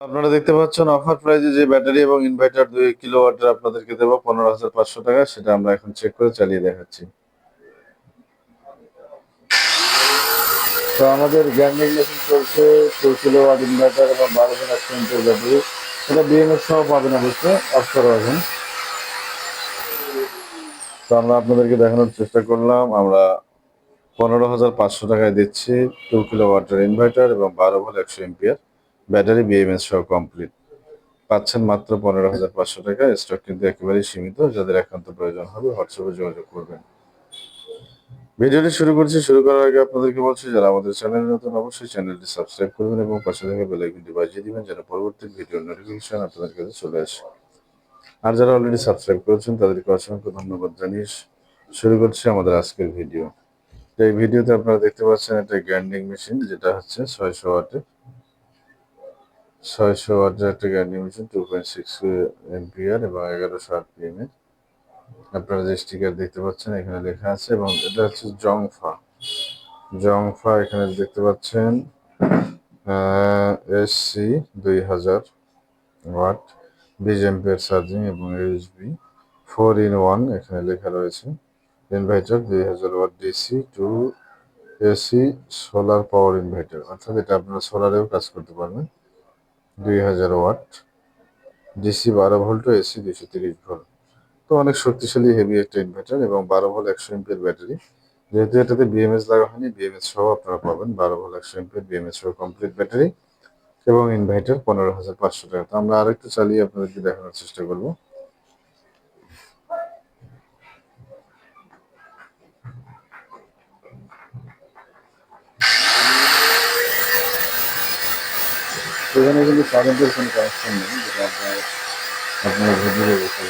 আপনারা দেখতে পাচ্ছেন অফার প্রাইজে যে ব্যাটারি এবং ইনভার্টার দুই কিলো ওয়াটের আপনাদেরকে দেবো পনেরো হাজার পাঁচশো টাকা, সেটা আমরা এখন চেক করে চালিয়ে দেখাচ্ছি। তো আমাদের গ্যান্ডিং মেশিন চলছে টু কিলো ওয়াট ইনভার্টার এবং বারো হাজার সেন্টের ব্যাটারি এটা বিএমএস সহ পাবেন অবশ্যই অফ করা তো আমরা আপনাদেরকে দেখানোর চেষ্টা করলাম, আমরা পনেরো হাজার পাঁচশো টাকায় দিচ্ছি টু কিলো ওয়াটের ইনভার্টার এবং বারো ভোল্ট একশো এমপিয়ার ব্যাটারি বিএমএস সহ কমপ্লিট পাচ্ছেন মাত্র পনেরো হাজার পাঁচশো টাকা। স্টক কিন্তু একেবারেই সীমিত। যাদের একান্ত প্রয়োজন হবে হোয়াটসঅ্যাপে যোগাযোগ করবেন। ভিডিওটি শুরু করছি। শুরু করার আগে আপনাদেরকে বলছি, যারা আমাদের চ্যানেল নতুন, অবশ্যই চ্যানেলটি সাবস্ক্রাইব করবেন এবং পাশে থাকা বেল বাজিয়ে দিবেন যেন পরবর্তী ভিডিওর নোটিফিকেশন আপনাদের কাছে চলে আসে। আর যারা অলরেডি সাবস্ক্রাইব করেছেন, তাদেরকে অসংখ্য ধন্যবাদ জানিয়ে শুরু করছি আমাদের আজকের ভিডিও তো এই ভিডিওতে আপনারা দেখতে পাচ্ছেন একটা গ্রাইন্ডিং মেশিন যেটা হচ্ছে ছয়শো ওয়াটের ছয়শো ওয়াটের একটা grinding machine two point six ampere এবং এগারোশো আরপিএম এর। আপনারা যে স্টিকার দেখতে পাচ্ছেন, এখানে লেখা আছে এবং এটা হচ্ছে জংফা। জংফা, এখানে দেখতে পাচ্ছেন এসসি দুই হাজার ওয়াট বিশ এমপিআর চার্জিং এবং ইউএসবি ফোর ইন ওয়ান এখানে লেখা রয়েছে। ইনভার্টার দুই হাজার watt DC to AC solar power inverter অর্থাৎ এটা আপনারা সোলারেও কাজ করতে পারবেন। দুই হাজার ওয়াট। ডিসি বারো ভোল্ট ও এসি দুইশো তিরিশ ভোল্ট। তো অনেক শক্তিশালী হেভি একটা ইনভার্টার এবং বারো ভোল্ট একশো এমপির ব্যাটারি যেহেতু এটাতে বিএমএস লাগা হয়নি বিএমএস সহ আপনারা পাবেন বারো ভোল্ট একশো এমপির বিএমএস সহ কমপ্লিট ব্যাটারি এবং ইনভার্টার পনেরো হাজার পাঁচশো টাকা। তো আমরা আরেকটু চালিয়ে আপনাদেরকে দেখানোর চেষ্টা করব। এখানে কিন্তু কারেন্টের কোনো কানেকশন নেই, যেটা আপনার আপনার ভিডিও দেখতে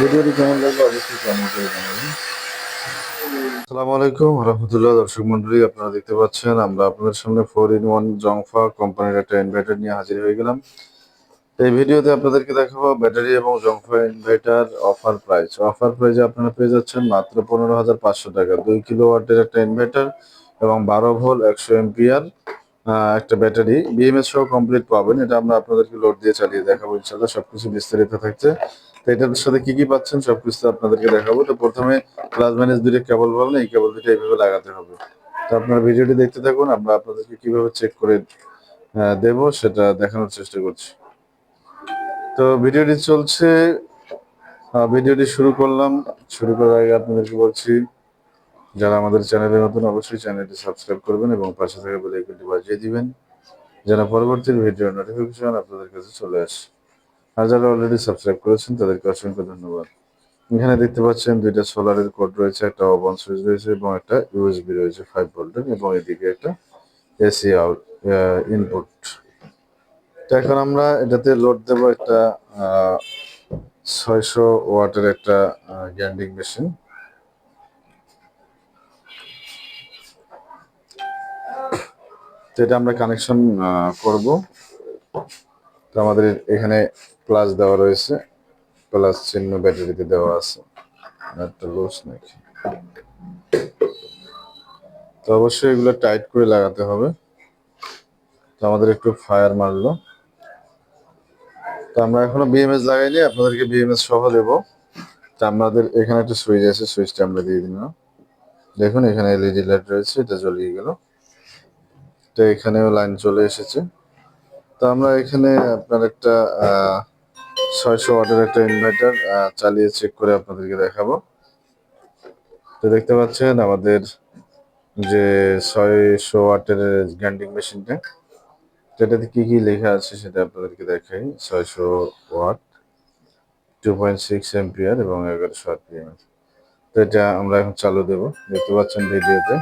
ভিডিওটি কেমন আলাইকুম, রহমতুল্লাহ দর্শক মন্ডলী আপনারা দেখতে পাচ্ছেন, আমরা আপনাদের সামনে ফোর ইন ওয়ান জংফা কোম্পানির একটা ইনভার্টার নিয়ে হাজির হয়ে গেলাম। এই ভিডিওতে আপনাদেরকে দেখাবো ব্যাটারি এবং জংফা ইনভার্টার অফার প্রাইস। অফার প্রাইসে আপনারা পেয়ে যাচ্ছেন মাত্র পনেরো হাজার পাঁচশো টাকা। দুই কিলো ওয়াটের একটা ইনভার্টার এবং বারো ভোল একশো এমপিআর একটা ব্যাটারি। বিএমএস সহ কমপ্লিট পাবেন। এটা আমরা আপনাদেরকে লোড দিয়ে চালিয়ে দেখাবো ইনশাল্লাহ সবকিছু বিস্তারিত থাকছে। তো এটার সাথে কি কি পাচ্ছেন সবকিছু আপনাদেরকে দেখাবো। তো প্রথমে প্লাস মাইনাস দুটো কেবল পাবেন এই কেবল দুটো এইভাবে লাগাতে হবে। তো আপনারা ভিডিওটি দেখতে থাকুন। আমরা আপনাদেরকে কীভাবে চেক করে দেবো সেটা দেখানোর চেষ্টা করছি। তো ভিডিওটি চলছে। ভিডিওটি শুরু করলাম। শুরু করার আগে আপনাদেরকে বলছি, যারা আমাদের চ্যানেলে নতুন, অবশ্যই চ্যানেলটি সাবস্ক্রাইব করবেন এবং পাশে থাকা বেল আইকনটি বাজিয়ে দিবেন যারা পরবর্তী ভিডিওর নোটিফিকেশন আপনাদের কাছে চলে আসে। আর যারা অলরেডি সাবস্ক্রাইব করেছেন, তাদেরকে অসংখ্য ধন্যবাদ। এখানে দেখতে পাচ্ছেন দুইটা সোলারের কোড রয়েছে, একটা ওয়ান সুইচ রয়েছে এবং একটা ইউএসবি রয়েছে ফাইভ ভোল্টের এবং এদিকে একটা এসি আউট ইনপুট তো এখন আমরা এটাতে লোড দেবো একটা ছয়শো ওয়াটের একটা গ্যান্ডিং মেশিন। এটা আমরা কানেকশন করব। তো আমাদের এখানে প্লাস দেওয়া রয়েছে। প্লাস চিহ্ন ব্যাটারিতে দেওয়া আছে। একটা লুজ নাকি? তো অবশ্যই এগুলো টাইট করে লাগাতে হবে। তো আমাদের একটু ফায়ার মারলো। আমরা এখনও বিএমএস লাগাইনি, আপনাদেরকে বিএমএস সহ দেবো। তো আমাদের এখানে একটা সুইচ আছে সুইচটা আমরা দিয়ে দিলাম। দেখুন, এখানে এলইডি লাইট রয়েছে, এটা জ্বলিয়ে গেল। তো এখানেও লাইন চলে এসেছে। তো আমরা এখানে আপনার একটা ছয়শো ওয়াটের একটা ইনভার্টার চালিয়ে চেক করে আপনাদেরকে দেখাবো। তো দেখতে পাচ্ছেন আমাদের যে ছয়শো ওয়াটের গ্যান্ডিং মেশিনটা এটাতে কি কি লেখা আছে সেটা আপনাদেরকে দেখাই। ছয়শো watt two point six ampere এবং এগারোশো আরপিএম তো এটা আমরা এখন চালু দেবো। দেখতে পাচ্ছেন ভিডিওতে।